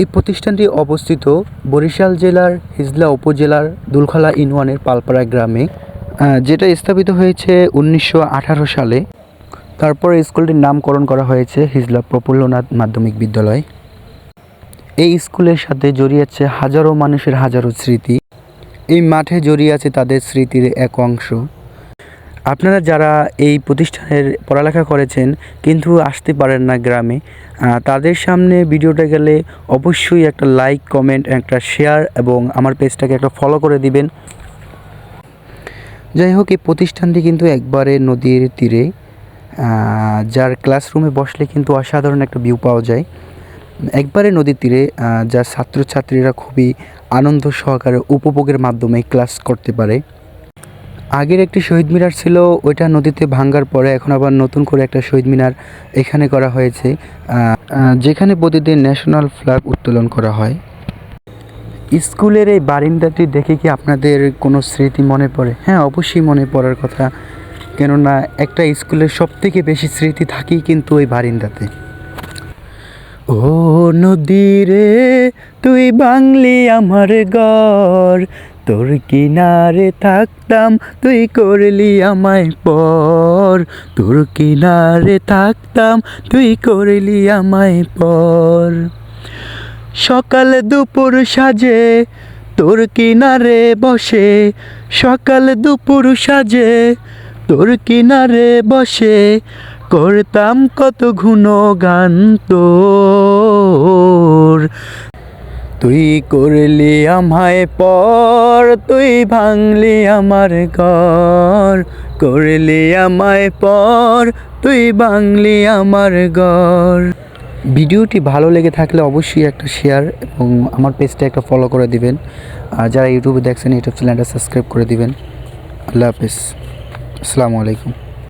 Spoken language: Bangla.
এই প্রতিষ্ঠানটি অবস্থিত বরিশাল জেলার হিজলা উপজেলার দুলখলা ইনওয়ানের পালপাড়া গ্রামে যেটা স্থাপিত হয়েছে উনিশশো আঠারো সালে। তারপর স্কুলটির নামকরণ করা হয়েছে হিজলা প্রফুল্লনাথ মাধ্যমিক বিদ্যালয়। এই স্কুলের সাথে জড়িয়ে আছে হাজারো মানুষের হাজারো স্মৃতি। এই মাঠে জড়িয়ে আছে তাদের স্মৃতির এক অংশ। আপনারা যারা এই প্রতিষ্ঠানের পড়ালেখা করেছেন কিন্তু আসতে পারেন না গ্রামে তাদের সামনে ভিডিওটা গেলে অবশ্যই একটা লাইক, কমেন্ট, একটা শেয়ার এবং আমার পেজটাকে একটা ফলো করে দিবেন। যাই হোক, এই প্রতিষ্ঠানটি কিন্তু একবারে নদীর তীরে যার ক্লাসরুমে বসলে কিন্তু অসাধারণ একটা ভিউ পাওয়া যায়। একবারে নদীর তীরে যা ছাত্রছাত্রীরা খুবই আনন্দ সহকারে, উপভোগের মাধ্যমে ক্লাস করতে পারে। আগের একটি শহীদ মিনার ছিল, ওইটা নদীতে ভাঙ্গার পরে এখন আবার নতুন করে একটা শহীদ মিনার এখানে করা হয়েছে। যেখানে প্রতিদিন ন্যাশনাল ফ্ল্যাগ উত্তোলন করা হয়। স্কুলের এই বারিন্দাটি দেখে কি আপনাদের কোনো স্মৃতি মনে পড়ে? হ্যাঁ অবশ্যই মনে পড়ার কথা। কেননা একটা স্কুলের সব থেকে বেশি স্মৃতি থাকেই কিন্তু ওই বারিন্দাতে। ও নদীরে তুই বাংলি আমার ঘর তোর কিনারে থাকতাম, তুই করলি আমায় পর। তোর কিনারে থাকতাম, তুই করলি আমায় পর। সকাল দুপুর সাজে, তোর কিনারে বসে। সকাল দুপুর সাজে, তোর কিনারে বসে। করতাম কত ঘুণ গান তোর। তুই করলি আমায় পর, তুই ভাঙলি আমার ঘর। করলি আমায় পর, তুই ভাঙলি আমার ঘর। ভিডিওটি ভালো লেগে থাকলে অবশ্যই একটা শেয়ার এবং আমার পেজটা একটা ফলো করে দিবেন। আর যারা ইউটিউবে দেখছেন ইউটিউব চ্যানেলটা সাবস্ক্রাইব করে দিবেন। আল্লাহ হাফিজ। আসসালামু আলাইকুম।